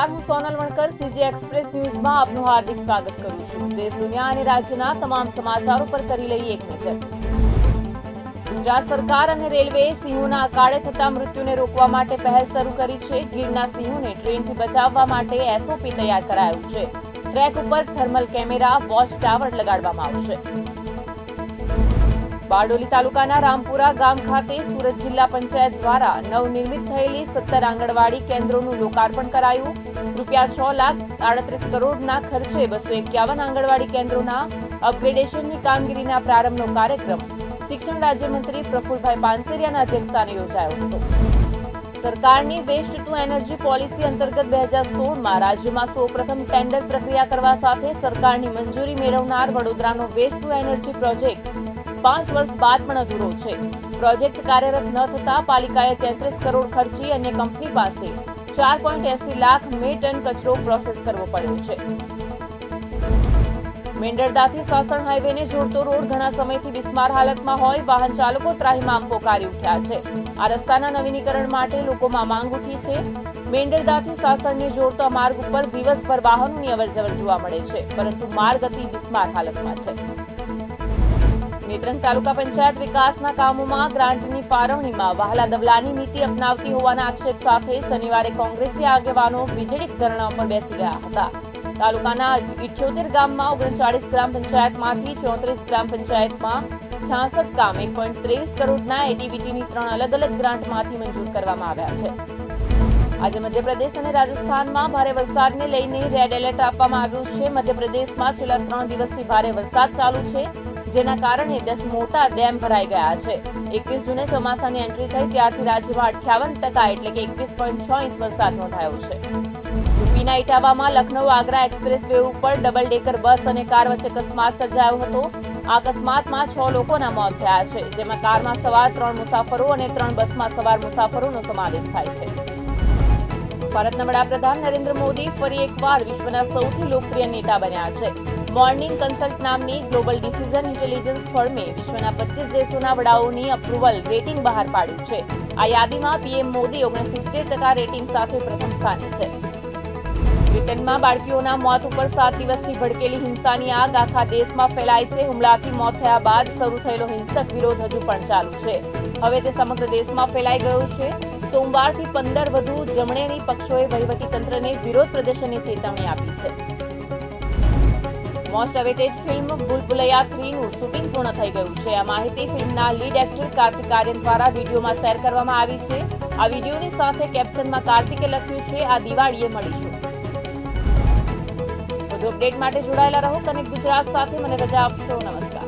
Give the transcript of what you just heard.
નમસ્કાર હું સોનલ વણકર CG express ન્યૂઝમાં આપનું હાર્દિક સ્વાગત કરું છું. દેશ, દુનિયા અને રાજ્યના તમામ સમાચારો પર કરી લઈએ એક નજર. ગુજરાત સરકાર અને રેલવેએ સિંહોના અકાળે થતા મૃત્યુને રોકવા માટે પહેલ શરૂ કરી છે. ગીરના સિંહોને ટ્રેનથી બચાવવા માટે એસઓપી તૈયાર કરાયું છે. ટ્રેક ઉપર થર્મલ કેમેરા, વોચ ટાવર લગાડવામાં આવશે. બારડોલી તાલુકાના રામપુરા ગામ ખાતે સુરત જિલ્લા પંચાયત દ્વારા નવનિર્મિત થયેલી સત્તર આંગણવાડી કેન્દ્રોનું લોકાર્પણ કરાયું. રૂપિયા છ લાખ આડત્રીસ કરોડના ખર્ચે બસો એકાવન આંગણવાડી કેન્દ્રોના અપગ્રેડેશનની કામગીરીના પ્રારંભનો કાર્યક્રમ શિક્ષણ રાજ્યમંત્રી પ્રફુલભાઈ પાનસેરિયાના અધ્યક્ષસ્થાને યોજાયો હતો. સરકારની વેસ્ટ ટુ એનર્જી પોલિસી અંતર્ગત બે હજાર સોળમાં રાજ્યમાં સૌપ્રથમ ટેન્ડર પ્રક્રિયા કરવા સાથે સરકારની મંજૂરી મેળવનાર વડોદરાનો વેસ્ટ ટુ એનર્જી પ્રોજેક્ટ પાંચ વર્ષ બાદ પણ અધૂરો છે. પ્રોજેક્ટ કાર્યરત ન થતા પાલિકાએ તેત્રીસ કરોડ ખર્ચી અને કંપની પાસે ચાર પોઈન્ટ એસી લાખ મે ટન કચરો પ્રોસેસ કરવો પડ્યો છે. મેંડરદાથી સાસણ હાઈવેને જોડતો રોડ ઘણા સમયથી બિસ્માર હાલતમાં હોય, વાહન ચાલકો ત્રાહિમામ પોકારી ઉઠ્યા છે. આ રસ્તાના નવીનીકરણ માટે લોકોમાં માંગ ઉઠી છે. મેંડરદાથી સાસણને જોડતો માર્ગ ઉપર દિવસભર વાહનોની અવરજવર જોવા મળે છે, પરંતુ માર્ગ અતિ બિસ્માર હાલતમાં છે. નેત્રંગ તાલુકા પંચાયત વિકાસના કામોમાં ગ્રાન્ટની ફાળવણીમાં વહાલા દબલાની નીતિ અપનાવતી હોવાના આક્ષેપ સાથે શનિવારે કોંગ્રેસી આગેવાનો વીજળી ધરણા પર બેસી ગયા હતા. તાલુકાના ઇઠ્યોતેર ગામમાં ઓગણચાળીસ ગ્રામ પંચાયતમાંથી ચોત્રીસ ગ્રામ પંચાયતમાં છાસઠ કામ એક પોઈન્ટ ત્રેવીસ કરોડના એટીવીટીની ત્રણ અલગ અલગ ગ્રાન્ટમાંથી મંજૂર કરવામાં આવ્યા છે. આજે મધ્યપ્રદેશ અને રાજસ્થાનમાં ભારે વરસાદને લઈને રેડ એલર્ટ આપવામાં આવ્યું છે. મધ્યપ્રદેશમાં છેલ્લા ત્રણ દિવસથી ભારે વરસાદ ચાલુ છે. જેના કારણે દસ મોટા ડેમ ભરાઈ ગયા છે. એકવીસ જૂને ચોમાસાની એન્ટ્રી થઈ ત્યારથી રાજ્યમાં અઠ્યાવન ટકા એટલે કે એકવીસ પોઈન્ટ છ ઇંચ વરસાદ નોંધાયો છે. યુપીના ઇટાવામાં લખનઉ આગ્રા એક્સપ્રેસ વે ઉપર ડબલ ડેકર બસ અને કાર વચ્ચે અકસ્માત સર્જાયો હતો. આ અકસ્માતમાં છ લોકોના મોત થયા છે, જેમાં કારમાં સવાર ત્રણ મુસાફરો અને ત્રણ બસમાં સવાર મુસાફરોનો સમાવેશ થાય છે. ભારતના વડાપ્રધાન નરેન્દ્ર મોદી ફરી એકવાર વિશ્વના સૌથી લોકપ્રિય નેતા બન્યા છે. મોર્નિંગ કન્સલ્ટ નામની ગ્લોબલ ડિસિઝન ઇન્ટેલિજન્સ ફર્મે વિશ્વના પચીસ દેશોના વડાઓની અપ્રુવલ રેટિંગ બહાર પાડ્યું છે. આ યાદીમાં પીએમ મોદી ઓગણસિત્તેર ટકા રેટિંગ સાથે પ્રથમ સ્થાને છે. બ્રિટનમાં બાળકીઓના મોત ઉપર સાત દિવસથી ભડકેલી હિંસાની આગ આખા દેશમાં ફેલાય છે. હુમલાથી મોત થયા બાદ શરૂ થયેલો હિંસક વિરોધ હજુ પણ ચાલુ છે. હવે તે સમગ્ર દેશમાં ફેલાઈ ગયો છે. સોમવારથી પંદર વધુ જમણેરી પક્ષોએ વહીવટી તંત્રને વિરોધ પ્રદર્શનની ચેતવણી આપી છે. મોસ્ટ અવેટેડ ફિલ્મ ભૂલભુલૈયા થ્રીનું શૂટિંગ પૂર્ણ થઈ ગયું છે. આ માહિતી ફિલ્મના લીડ એક્ટર કાર્તિક આર્યન દ્વારા વિડીયોમાં શેર કરવામાં આવી છે. આ વિડીયોની સાથે કેપ્શનમાં કાર્તિકે લખ્યું છે, આ દિવાળીએ મળીશું. વધુ અપડેટ માટે જોડાયેલા રહો, કનેક્ટ ગુજરાત સાથે મને રજા આપશો. નમસ્કાર.